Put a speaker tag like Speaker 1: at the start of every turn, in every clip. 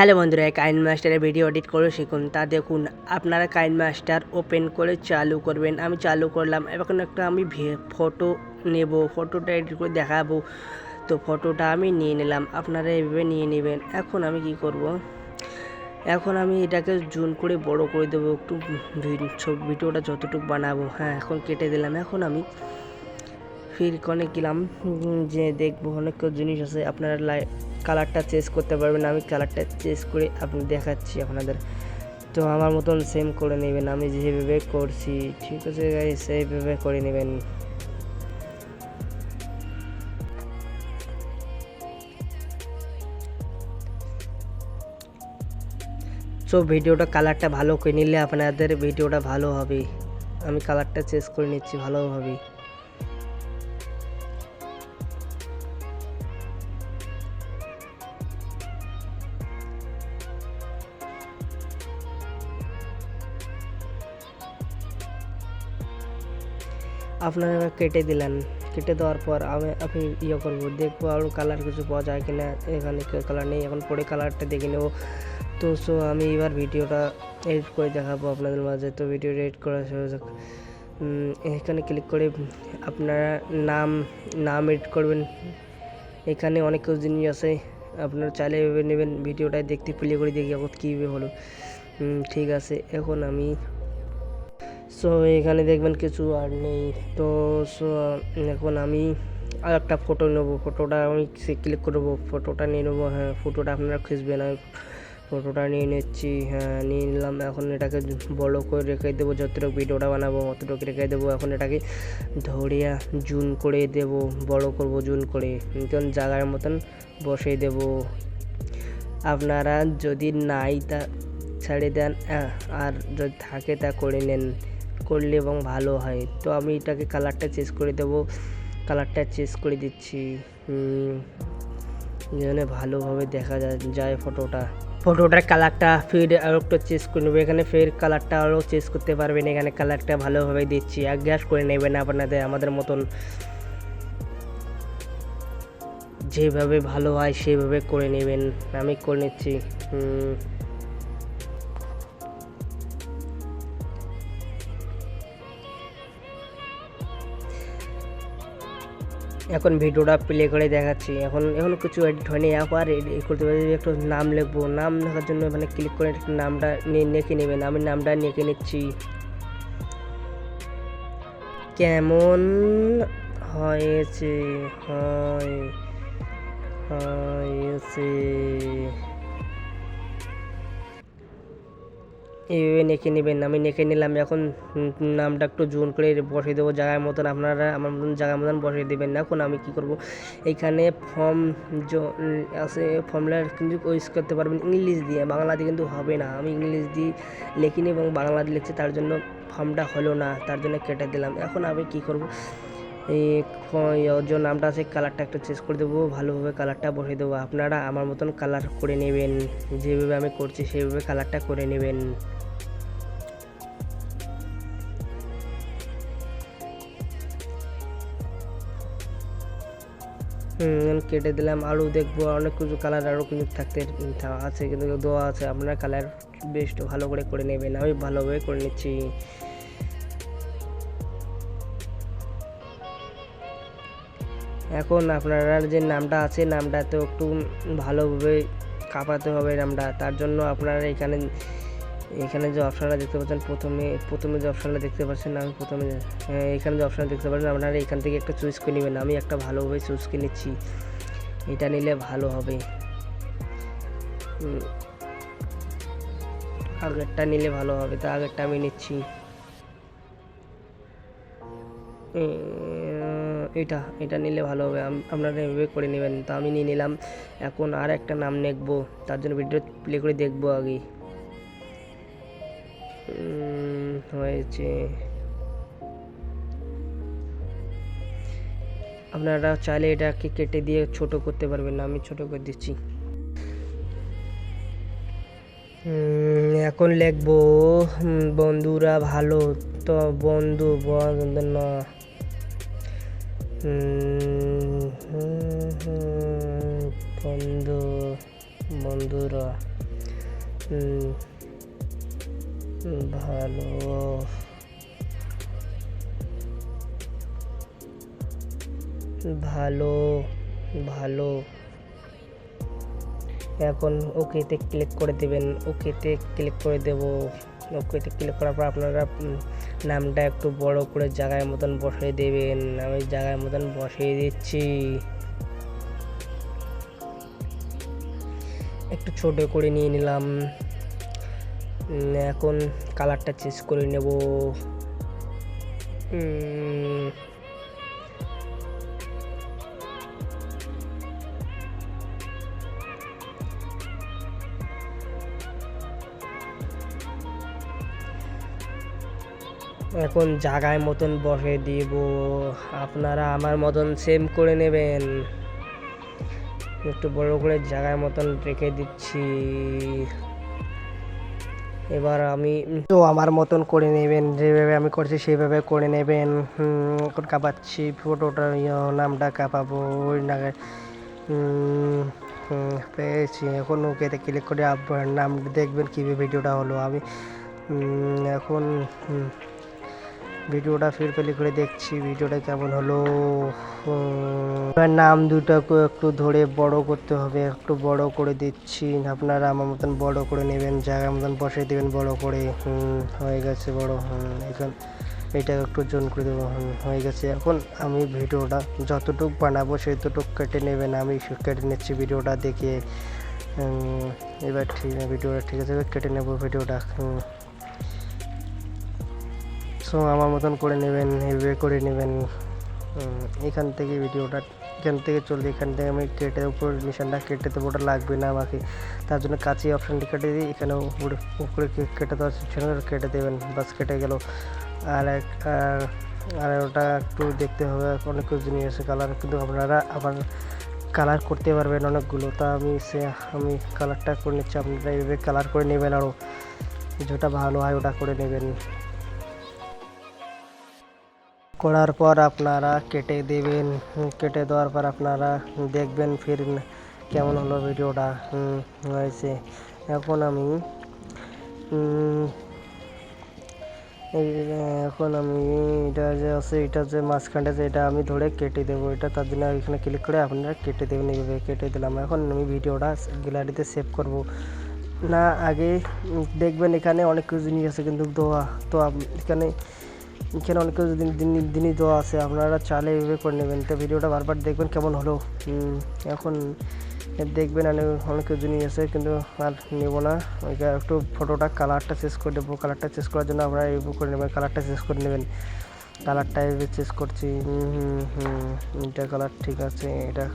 Speaker 1: Hello বন্ধুরা কাইন মাস্টারের ভিডিও এডিট করে শিখুন। তা দেখুন, আপনারা কাইন মাস্টার ওপেন করে চালু করবেন। আমি চালু করলাম, এখন একটা আমি ফটো নেব। ফটোটা এডিট করে দেখাবো। তো ফটোটা আমি নিয়ে নিলাম, আপনারা এভাবে নিয়ে নেবেন। এখন আমি কি করব? এখন আমি এটাকে জুম করে বড় করে দেবো, একটু ভিডিওটা যতটুকু বানাবো। হ্যাঁ এখন কেটে দিলাম। এখন আমি ফির গেলাম যে দেখব অনেক জিনিস আছে, আপনারা লাই কালারটা চেঞ্জ করতে পারবেন, আমি কালারটা চেঞ্জ করে আপনি দেখাচ্ছি আপনাদের। তো আমার মতন সেম করে নেবেন, আমি যেভাবে করছি, ঠিক আছে সেইভাবে করে নেবেন। সো ভিডিওটা কালারটা ভালো করে নিলে আপনাদের ভিডিওটা ভালো হবে, আমি কালারটা চেঞ্জ করে নিচ্ছি ভালোভাবে আপনারা কেটে দিলেন। কেটে দেওয়ার পর আমি আমি ইয়ে করব। দেখব আরও কালার কিছু পাওয়া যায় কি না এখানে কালার নেই। এখন পরে কালারটা দেখে নেব। তো সো আমি এবার ভিডিওটা এডিট করে দেখাবো আপনাদের মাঝে। তো ভিডিও এডিট করা। এখানে ক্লিক করে আপনারা নাম নাম এডিট করবেন। এখানে অনেক কিছু জিনিস আছে। আপনারা চাইলে এভাবে নেবেন। ভিডিওটায় দেখতে প্লে করে দেখি। এখন কীভাবে হলো। ঠিক আছে। এখন আমি সো এখানে দেখবেন কিছু আর নেই। তো সো এখন আমি আর একটা ফটো নেব। ফটোটা আমি ক্লিক করব ফটোটা নিয়ে নেব। হ্যাঁ ফটোটা আপনারা খুঁজবেন। আমি ফটোটা নিয়ে নিচ্ছি। হ্যাঁ নিয়ে নিলাম। এখন এটাকে বড় করে রেখে দেবো। যতটুকু ভিডিওটা বানাবো অতটুকু রেখে দেবো। এখন এটাকে ধরিয়া জুন করে দেবো। বড় করব জুন করে। মতন জায়গার মতন বসিয়ে দেবো। আপনারা যদি নাই তা ছেড়ে দেন। আর যদি থাকে তা করে নেন। করলে এবং ভালো হয়। তো আমি এটাকে কালারটা চেঞ্জ করে দেবো। কালারটা চেঞ্জ করে দিচ্ছি। হুম, যেন ভালোভাবে দেখা যায় যায় ফটোটা ফটোটার কালারটা ফের আরও একটু চেঞ্জ করে নেবে। এখানে ফের কালারটা আরও চেঞ্জ করতে পারবেন। এখানে কালারটা ভালোভাবে দিচ্ছি। অ্যাডজাস্ট করে নেবেন আপনাদের আমাদের মতন। যেভাবে ভালো হয় সেভাবে করে নেবেন। আমি করে নিচ্ছি। এখন ভিডিওটা প্লে করে দেখাচ্ছি। এখন এখন কিছু এডিট হয়নি, আবার এডিট করতে পারি একটু নাম লিখব। নাম লেখার জন্য মানে ক্লিক করে একটু নামটা নেকে নেবেন আমি নামটা নেকে নিচ্ছি। কেমন হয়েছে? হয়, হয়েছে। এইভাবে নেখে নেবেন আমি নেখে নিলাম, এখন নামটা একটু জুন করে বসিয়ে দেবো জায়গার মতন। আপনারা আমার মতন জায়গার মতন বসিয়ে দেবেন এখন আমি কি করব? এখানে ফর্ম আছে, ফর্মুলা কিন্তু ইউজ করতে পারবেন ইংলিশ দিয়ে। বাংলা দিয়ে কিন্তু হবে না। আমি ইংলিশ দিয়ে লিখিনি এবং বাংলা দিয়ে লিখছি, তার জন্য ফর্মটা হলো না, তার জন্য কেটে দিলাম। এখন আমি কি করব? এই যে নামটা আছে, কালারটা একটু চেঞ্জ করে দেবো, ভালোভাবে কালারটা বসিয়ে দেবো। আপনারা আমার মতন কালার করে নেবেন। যেভাবে আমি করছি, সেভাবে কালারটা করে নেবেন। কেটে দিলাম আরও দেখব, অনেক কিছু কালার আরও কিছু থাকতে আছে কিন্তু দেওয়া আছে, আপনার কালার বেস্ট ভালো করে করে নেবেন, আমি ভালোভাবে করে নিচ্ছি। এখন আপনারা যে নামটা আছে নামটা তো একটু ভালোভাবে কাঁপাতে হবে নামটা, তার জন্য আপনারা এখানে এখানে যে অপশানটা দেখতে পাচ্ছেন, প্রথমে প্রথমে যে অপশানটা দেখতে পাচ্ছেন, আমি প্রথমে এখানে যে অপশানটা দেখতে পাচ্ছেন, আপনারা এখান থেকে একটা চুজ করে নেবেন। আমি একটা ভালোভাবে চুজ করে নিচ্ছি। এটা নিলে ভালো হবে। আগেরটা নিলে ভালো হবে, তো আগেরটা আমি নিচ্ছি। এটা এটা নিলে ভালো হবে আপনারা এভাবে করে নেবেন। তো আমি নিয়ে নিলাম। এখন আর একটা নাম লিখব তার জন্য ভিডিও প্লে করে দেখব আগে। হয়েছে। আপনারা চাইলে এটাকে কেটে দিয়ে ছোট করতে পারবেন না, আমি ছোট করে দিচ্ছি। এখন লিখব বন্ধুরা ভালো তো বন্ধু না। বন্ধু, বন্ধুরা। ভালো। ভালো ভালো। এখন ওকেতে ক্লিক করে দেবেন। ওকেতে ক্লিক করে দেব। ওকেতে ক্লিক করার পর আপনারা নামটা একটু বড় করে জায়গায় মতন বসিয়ে দেবেন। আমি জায়গায় মতন বসিয়ে দিচ্ছি। একটু ছোট করে নিয়ে নিলাম। এখন কালারটা চেঞ্জ করে নেব। এখন জায়গায় মতন বসে দিব। আপনারা আমার মতন সেম করে নেবেন। একটু বড় করে জায়গায় মতন রেখে দিচ্ছি। এবার আমি তো আমার মতন করে নেবেন যেভাবে আমি করছি সেইভাবে করে নেবেন। এখন কাঁপাচ্ছি ফটোটা ইয়ে, নামটা কাঁপাবো ওই নাগে। হুম, হুম, পেয়েছি। এখন ওকেতে ক্লিক করে আপনার নাম দেখবেন কীভাবে ভিডিওটা হলো। আমি এখন ভিডিওটা ফির পেলি করে দেখছি ভিডিওটা কেমন হলো? এবার নাম দুটাকে একটু ধরে বড় করতে হবে একটু বড় করে দিচ্ছি। আপনারা আমার মতন বড় করে নেবেন জায়গা মতন বসে দেবেন বড় করে। হুম, হয়ে গেছে বড় হুম, এখন এটা একটু জোন করে দেবো হয়ে গেছে। এখন আমি ভিডিওটা যতটুকু বানাবো সেতটুকু কেটে নেবেন আমি কেটে নিচ্ছি ভিডিওটা দেখে। এবার ঠিক ভিডিওটা ঠিক আছে কেটে নেব ভিডিওটা। সো আমার মতন করে নেবেন এভাবে করে নেবেন। এখান থেকে ভিডিওটা, এখান থেকে চলবে, এখান থেকে আমি কেটে উপর নিশানটা কেটে দেবো, ওটা লাগবে না আমাকে। তার জন্য কাঁচি অপশানটি কেটে দিই, এখানে উপরে উপরে কেটে দেওয়ার সেখানে কেটে দেবেন, বাস কেটে গেল। আর এক, আর আর ওটা একটু দেখতে হবে, অনেক কিছু জিনিস আছে কালার কিন্তু আপনারা আবার কালার করতে পারবেন অনেকগুলো। তা আমি সে, আমি কালারটা করে নিচ্ছি, আপনারা এইভাবে কালার করে নেবেন আরও যেটা ভালো হয় ওটা করে নেবেন। করার পর আপনারা কেটে দেবেন, কেটে দেওয়ার পর আপনারা দেখবেন ফির কেমন হলো ভিডিওটা হয়েছে। এখন আমি এখন আমি এটা যে আছে, এটা যে মাঝখানটা যে এটা আমি ধরে কেটে দেবো, এটা তার জন্য এখানে ক্লিক করে আপনারা কেটে দেবেন এইভাবে, কেটে দিলাম। এখন আমি ভিডিওটা গ্যালারিতে সেভ করব। না, আগে দেখবেন এখানে অনেক কিছু জিনিস আছে, কিন্তু দোয়া, তো এখানে এখানে অনেক কিছু দিন দিন- দিনই দেওয়া আছে, আপনারা চালে এইভাবে করে নেবেন। তো ভিডিওটা বারবার দেখবেন কেমন হলো? এখন দেখবেন অনেক অনেক কিছু জিনিস আছে কিন্তু আর নেব না। একটু ফটোটা কালারটা চেঞ্জ করে দেবো কালারটা চেঞ্জ করার জন্য আপনারা এইভাবে করে নেবেন। কালারটা চেঞ্জ করে নেবেন। কালারটা এইভাবে চেঞ্জ করছি। হুম হুম এটা কালার ঠিক আছে, এটা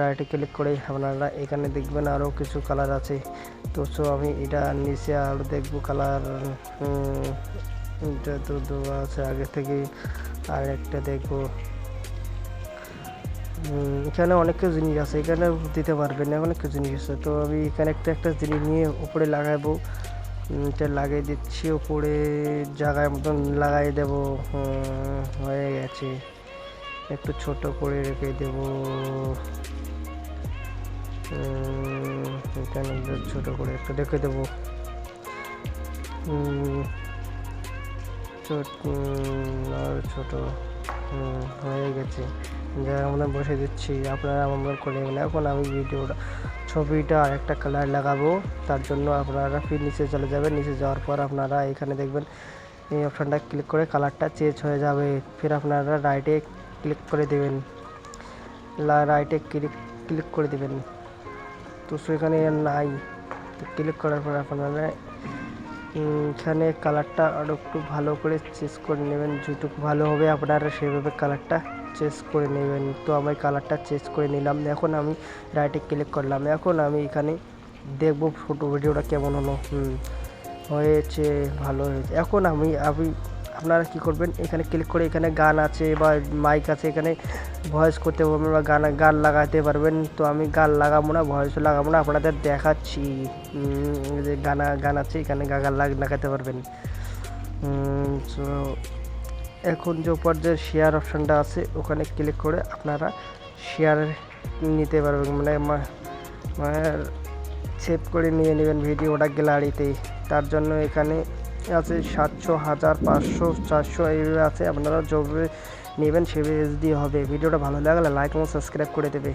Speaker 1: রাইটে ক্লিক করে আপনারা এখানে দেখবেন আরও কিছু কালার আছে। তো সো আমি এটা নিচে আরও দেখব কালার এটা তো দেওয়া আছে, আগে থেকে আর একটা দেখব এখানে অনেক কিছু জিনিস আছে, এখানে দিতে পারবেন না, অনেক কিছু জিনিস আছে। তো আমি এখানে একটা একটা জিনিস নিয়ে উপরে লাগাবো। এটা লাগিয়ে দিচ্ছি, উপরে জায়গায় মতন লাগাই দেবো। হয়ে গেছে। একটু ছোট করে রেখে দেব। এখানে ছোট করে একটু রেখে দেবো। ছোট আর ছোট হয়ে গেছে। যা আমরা বসে দিচ্ছি, আপনারা আমার করে নেবেন এখন আমি ভিডিওটা ছবিটা আর একটা কালার লাগাবো। তার জন্য আপনারা ফির নিচে চলে যাবেন, নিচে যাওয়ার পর আপনারা এখানে দেখবেন, এই অপশানটা ক্লিক করে কালারটা চেঞ্জ হয়ে যাবে। ফির আপনারা রাইটে ক্লিক করে দেবেন। রাইটে ক্লিক ক্লিক করে দেবেন। তো সেখানে নাই। ক্লিক করার পর আপনারা এখানে কালারটা আরও একটু ভালো করে চেস করে নেবেন। যেটুকু ভালো হবে আপনারা সেভাবে কালারটা চেস করে নেবেন। তো আমি কালারটা চেস করে নিলাম। এখন আমি রাইটে ক্লিক করলাম। এখন আমি এখানে দেখব ফটো ভিডিওটা কেমন হলো। হুম, হয়েছে, ভালো হয়েছে। এখন আমি আমি আপনারা কি করবেন? এখানে ক্লিক করে এখানে গান আছে বা মাইক আছে, এখানে ভয়েস করতে পারবেন বা গান গান লাগাতে পারবেন। তো আমি গান লাগাবো না ভয়েস লাগাবো না, আপনাদের দেখাচ্ছি। যে গানা, গান আছে, এখানে গান লাগ- লাগাতে পারবেন। তো এখন যে উপর যে শেয়ার অপশানটা আছে, ওখানে ক্লিক করে আপনারা শেয়ার নিতে পারবেন। মানে মা- মানে সেভ করে নিয়ে নেবেন ভিডিওটা গ্যালারিতে তার জন্য এখানে আছে সাতশো, হাজার, পাঁচশো, চারশো এইভাবে আছে। আপনারা যেভাবে নেবেন সেভাবে এইচডি হবে। ভিডিওটা ভালো লাগলে লাইক এবং সাবস্ক্রাইব করে দেবে।